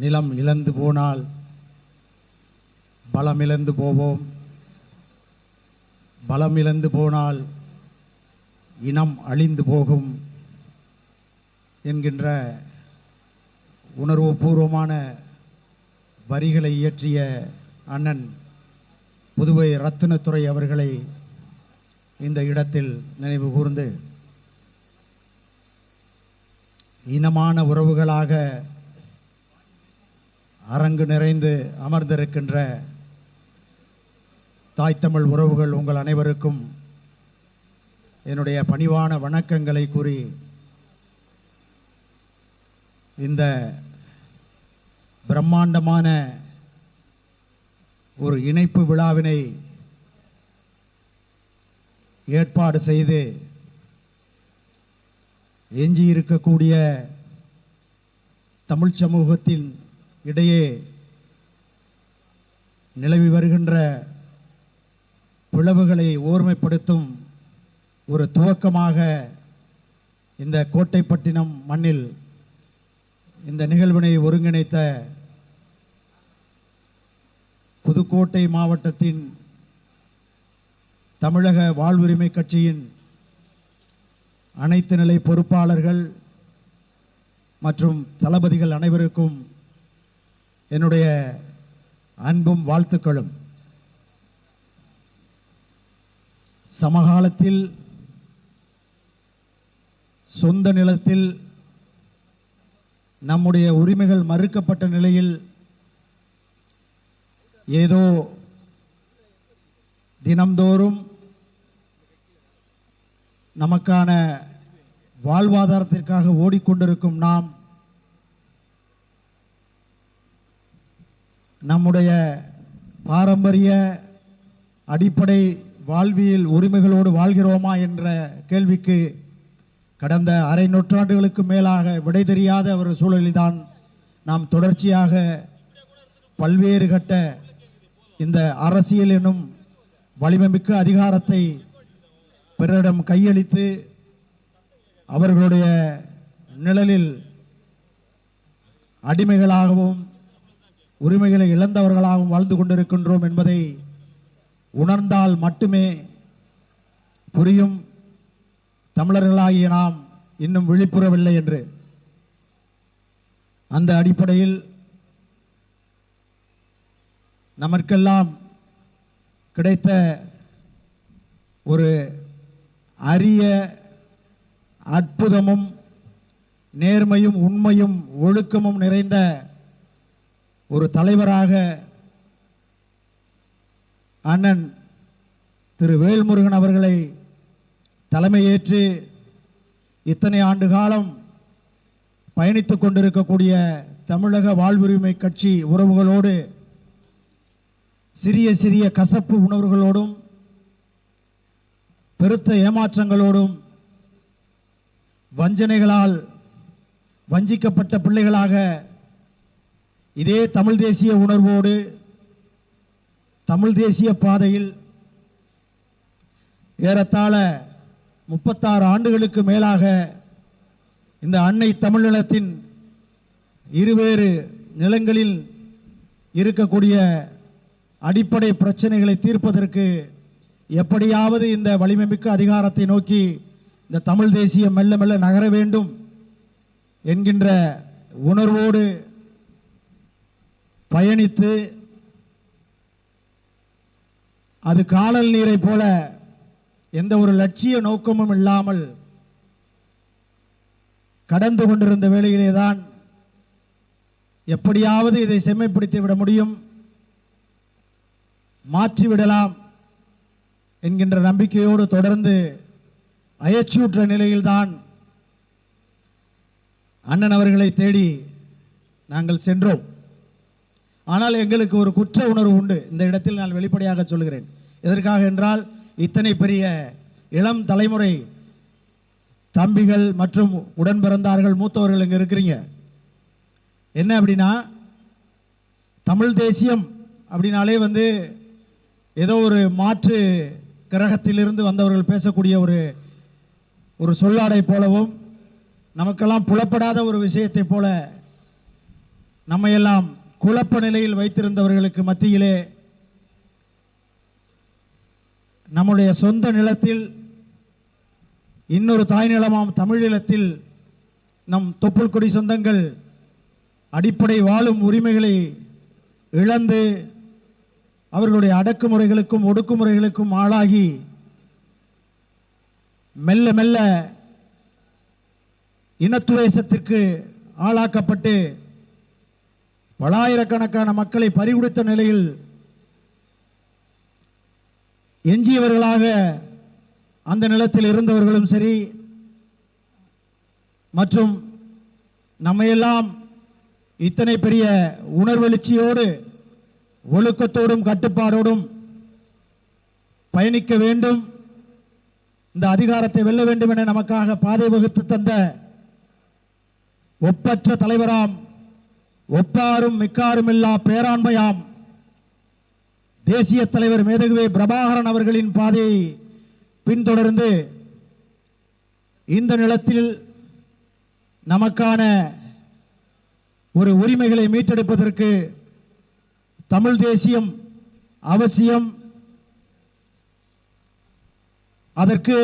நிலம் இழந்து போனால் பலம் இழந்து போவோம். பலம் இழந்து போனால் இனம் அழிந்து போகும் என்கின்ற உணர்வுபூர்வமான வரிகளை இயற்றிய அண்ணன் புதுவை ரத்தினத்துறை அவர்களை இந்த இடத்தில் நினைவு கூர்ந்து இனமான உறவுகளாக அரங்கு நிறைந்து அமர்ந்திருக்கின்ற தாய் தமிழ் உறவுகள் உங்கள் அனைவருக்கும் என்னுடைய பணிவான வணக்கங்களை கூறி இந்த பிரம்மாண்டமான ஒரு இணைப்பு விழாவினை ஏற்பாடு செய்து எஞ்சியிருக்கக்கூடிய தமிழ் சமூகத்தின் இடையே நிலவி வருகின்ற பிளவுகளை ஓர்மைப்படுத்தும் ஒரு துவக்கமாக இந்த கோட்டைப்பட்டினம் மண்ணில் இந்த நிகழ்வினை ஒருங்கிணைத்த புதுக்கோட்டை மாவட்டத்தின் தமிழக வாழ்வுரிமை கட்சியின் அனைத்து நிலை பொறுப்பாளர்கள் மற்றும் தளபதிகள் அனைவருக்கும் என்னுடைய அன்பும் வாழ்த்துக்களும். சமகாலத்தில் சொந்த நிலத்தில் நம்முடைய உரிமைகள் மறுக்கப்பட்ட நிலையில் ஏதோ தினம்தோறும் நமக்கான வாழ்வாதாரத்திற்காக ஓடிக்கொண்டிருக்கும் நாம் நம்முடைய பாரம்பரிய அடிப்படை வாழ்வியல் உரிமைகளோடு வாழ்கிறோமா என்ற கேள்விக்கு கடந்த அரை நூற்றாண்டுகளுக்கு மேலாக விடை தெரியாத ஒரு சூழலில்தான் நாம் தொடர்ச்சியாக பல்வேறு கட்ட இந்த அரசியல் எனும் வலிமைமிக்க அதிகாரத்தை பிறரிடம் கையளித்து அவர்களுடைய நிழலில் அடிமைகளாகவும் உரிமைகளை இழந்தவர்களாகவும் வாழ்ந்து கொண்டிருக்கின்றோம் என்பதை உணர்ந்தால் மட்டுமே புரியும். தமிழர்களாகிய நாம் இன்னும் விழிப்புறவில்லை என்று. அந்த அடிப்படையில் நமக்கெல்லாம் கிடைத்த ஒரு அரிய அற்புதமும் நேர்மையும் உண்மையும் ஒழுக்கமும் நிறைந்த ஒரு தலைவராக அண்ணன் திரு வேல்முருகன் அவர்களை தலைமையேற்று இத்தனை ஆண்டு காலம் பயணித்து கொண்டிருக்கக்கூடிய தமிழக வாழ்வுரிமை கட்சி உறவுகளோடு சிறிய சிறிய கசப்பு உணர்வுகளோடும் பெருத்த ஏமாற்றங்களோடும் வஞ்சனைகளால் வஞ்சிக்கப்பட்ட பிள்ளைகளாக இதே தமிழ் தேசிய உணர்வோடு தமிழ் தேசிய பாதையில் ஏறத்தாழ முப்பத்தாறு ஆண்டுகளுக்கு மேலாக இந்த அன்னை தமிழ்நிலத்தின் இருவேறு நிலங்களில் இருக்கக்கூடிய அடிப்படை பிரச்சனைகளை தீர்ப்பதற்கு எப்படியாவது இந்த வலிமைமிக்க அதிகாரத்தை நோக்கி இந்த தமிழ் தேசியம் மெல்ல மெல்ல நகர வேண்டும் என்கின்ற உணர்வோடு பயணித்து அது காணல் நீரை போல எந்த ஒரு லட்சிய நோக்கமும் இல்லாமல் கடந்து கொண்டிருந்த வேளையிலே தான் எப்படியாவது இதை செம்மைப்படுத்தி விட முடியும். மாற்றிவிடலாம் என்கின்ற நம்பிக்கையோடு தொடர்ந்து அயச்சூற்ற நிலையில்தான் அண்ணன் அவர்களை தேடி நாங்கள் சென்றோம். ஆனால் எங்களுக்கு ஒரு குற்ற உணர்வு உண்டு. இந்த இடத்தில் நான் வெளிப்படையாக சொல்கிறேன் எதற்காக என்றால் இத்தனை பெரிய இளம் தலைமுறை தம்பிகள் மற்றும் உடன் பிறந்தார்கள் மூத்தவர்கள் இங்கே இருக்கிறீங்க. என்ன அப்படின்னா தமிழ் தேசியம் அப்படின்னாலே வந்து ஏதோ ஒரு மாற்று கிரகத்திலிருந்து வந்தவர்கள் பேசக்கூடிய ஒரு ஒரு சொல்லாடை போலவும் நமக்கெல்லாம் புலப்படாத ஒரு விஷயத்தை போல நம்மையெல்லாம் குழப்ப நிலையில் வைத்திருந்தவர்களுக்கு மத்தியிலே நம்முடைய சொந்த நிலத்தில் இன்னொரு தாய் நிலமாம் தமிழ்நிலத்தில் நம் தொப்புள் கொடி சொந்தங்கள் அடிப்படை வாழும் உரிமைகளை இழந்து அவர்களுடைய அடக்குமுறைகளுக்கும் ஒடுக்குமுறைகளுக்கும் ஆளாகி மெல்ல மெல்ல இனத்துவேசத்திற்கு ஆளாக்கப்பட்டு பலாயிரக்கணக்கான மக்களை பறிகொடுத்த நிலையில் எஞ்சியவர்களாக அந்த நிலத்தில் இருந்தவர்களும் சரி மற்றும் நம்மையெல்லாம் இத்தனை பெரிய உணர்வெழுச்சியோடு ஒழுக்கத்தோடும் கட்டுப்பாடோடும் பயணிக்க வேண்டும் இந்த அதிகாரத்தை வெல்ல வேண்டும் என நமக்காக பாதை வகுத்து தந்த ஒப்பற்ற தலைவராம் ஒப்பாரும் மிக்காரும் இல்லா பேராண்மையாம். தேசிய தலைவர் மேதகுவே பிரபாகரன் அவர்களின் பாதையை பின்தொடர்ந்து இந்த நிலத்தில் நமக்கான ஒரு உரிமைகளை மீட்டெடுப்பதற்கு தமிழ் தேசியம் அவசியம். அதற்கு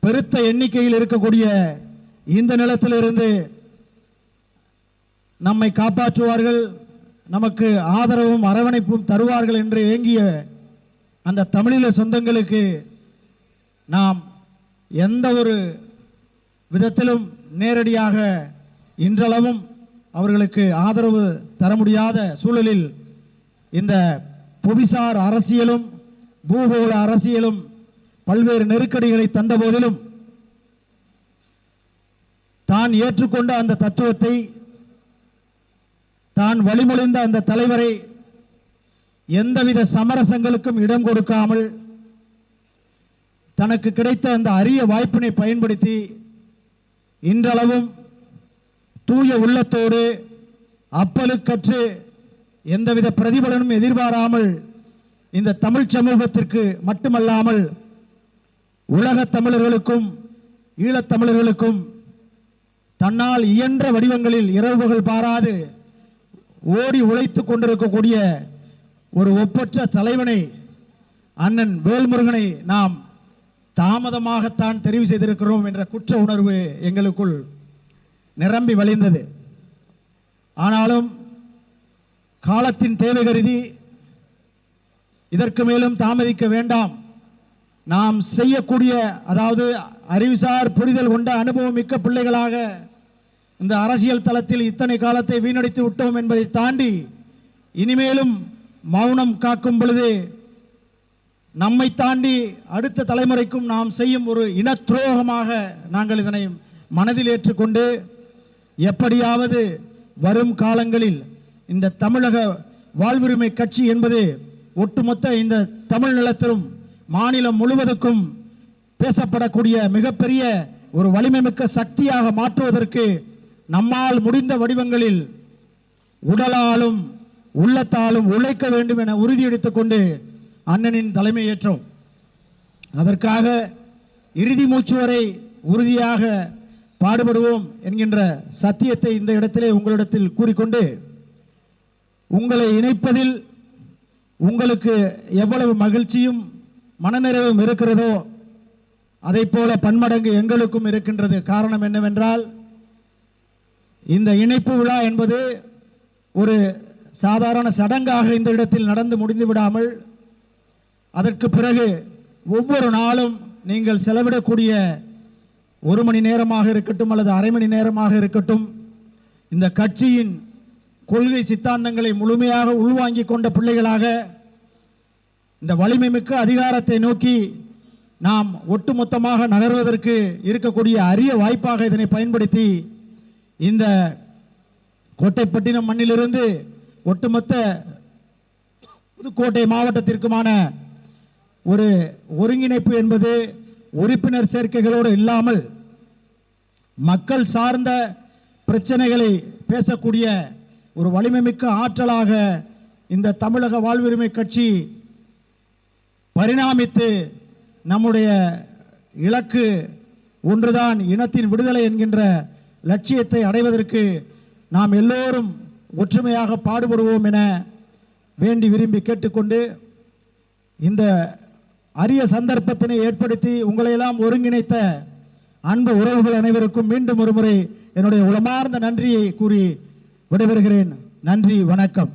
பெருத்த எண்ணிக்கையில் இருக்கக்கூடிய இந்த நிலத்திலிருந்து நம்மை காப்பாற்றுவார்கள் நமக்கு ஆதரவும் அரவணைப்பும் தருவார்கள் என்று ஏங்கிய அந்த தமிழீழ சொந்தங்களுக்கு நாம் எந்த ஒரு விதத்திலும் நேரடியாக இன்றளவும் அவர்களுக்கு ஆதரவு தர முடியாத சூழலில் இந்த புவிசார் அரசியலும் பூகோள அரசியலும் பல்வேறு நெருக்கடிகளை தந்த போதிலும் தான் ஏற்றுக்கொண்ட அந்த தத்துவத்தை தான் வழிமொழிந்த அந்த தலைவரை எந்தவித சமரசங்களுக்கும் இடம் கொடுக்காமல் தனக்கு கிடைத்த அந்த அரிய வாய்ப்பினை பயன்படுத்தி இன்றளவும் தூய உள்ளத்தோடு அப்பலுக்கற்று எந்தவித பிரதிபலனும் எதிர்பாராமல் இந்த தமிழ் சமூகத்திற்கு மட்டுமல்லாமல் உலகத் தமிழர்களுக்கும் ஈழத்தமிழர்களுக்கும் தன்னால் இயன்ற வடிவங்களில் இரவுகள் பாராது ஓடி உழைத்துக் கொண்டிருக்கக்கூடிய ஒரு ஒப்பற்ற தலைவனை அண்ணன் வேல்முருகனை நாம் தாமதமாகத்தான் தெரிவு செய்திருக்கிறோம் என்ற குற்ற உணர்வு எங்களுக்குள் நிரம்பி வழிந்தது. ஆனாலும் காலத்தின் தேவை கருதி இதற்கு மேலும் தாமதிக்க வேண்டாம். நாம் செய்யக்கூடிய அதாவது அறிவுசார் புரிதல் கொண்ட அனுபவம் மிக்க பிள்ளைகளாக இந்த அரசியல் தளத்தில் இத்தனை காலத்தை வீணடித்து விட்டோம் என்பதை தாண்டி இனிமேலும் மௌனம் காக்கும் பொழுது நம்மை தாண்டி அடுத்த தலைமுறைக்கும் நாம் செய்யும் ஒரு இன துரோகமாக நாங்கள் இதனை மனதில் ஏற்றுக்கொண்டு எப்படியாவது வரும் காலங்களில் இந்த தமிழக வாழ்வுரிமை கட்சி என்பது ஒட்டுமொத்த இந்த தமிழ் நிலத்திலும் மாநிலம் முழுவதுக்கும் பேசப்படக்கூடிய மிகப்பெரிய ஒரு வலிமைமிக்க சக்தியாக மாற்றுவதற்கு நம்மால் முடிந்த வடிவங்களில் உடலாலும் உள்ளத்தாலும் உழைக்க வேண்டும் என உறுதியெடுத்துக் கொண்டு அண்ணனின் தலைமையேற்றோம். அதற்காக இறுதி மூச்சு வரை உறுதியாக பாடுபடுவோம் என்கின்ற சத்தியத்தை இந்த இடத்திலே உங்களிடத்தில் கூறிக்கொண்டு உங்களை இணைப்பதில் உங்களுக்கு எவ்வளவு மகிழ்ச்சியும் மனநிறைவும் இருக்கிறதோ அதைப் போல பன்மடங்கு எங்களுக்கும் இருக்கின்றது. காரணம் என்னவென்றால் இந்த இணைப்பு விழா என்பது ஒரு சாதாரண சடங்காக இந்த இடத்தில் நடந்து முடிந்து விடாமல் அதற்கு பிறகு ஒவ்வொரு நாளும் நீங்கள் செலவிடக்கூடிய ஒரு மணி நேரமாக இருக்கட்டும் அல்லது அரை மணி நேரமாக இருக்கட்டும் இந்த கட்சியின் கொள்கை சித்தாந்தங்களை முழுமையாக உள்வாங்கி கொண்ட பிள்ளைகளாக இந்த வலிமை மிக்க அதிகாரத்தை நோக்கி நாம் ஒட்டுமொத்தமாக நகர்வதற்கு இருக்கக்கூடிய அரிய வாய்ப்பாக இதனை பயன்படுத்தி இந்த கோட்டைப்பட்டினம் மண்ணிலிருந்து ஒட்டுமொத்த புதுக்கோட்டை மாவட்டத்திற்குமான ஒரு ஒருங்கிணைப்பு என்பது உறுப்பினர் சேர்க்கைகளோடு இல்லாமல் மக்கள் சார்ந்த பிரச்சனைகளை பேசக்கூடிய ஒரு வலிமைமிக்க ஆற்றலாக இந்த தமிழக வாழ்வுரிமை கட்சி பரிணாமித்து நம்முடைய இலக்கு ஒன்றுதான் இனத்தின் விடுதலை என்கின்ற லட்சியத்தை அடைவதற்கு நாம் எல்லோரும் ஒற்றுமையாக பாடுபடுவோம் என வேண்டி விரும்பி கேட்டுக்கொண்டு இந்த அரிய சந்தர்ப்பத்தினை ஏற்படுத்தி உங்களையெல்லாம் ஒருங்கிணைத்த அன்பு உறவுகள் அனைவருக்கும் மீண்டும் ஒருமுறை என்னுடைய உளமார்ந்த நன்றியை கூறி விடைபெறுகிறேன். நன்றி வணக்கம்.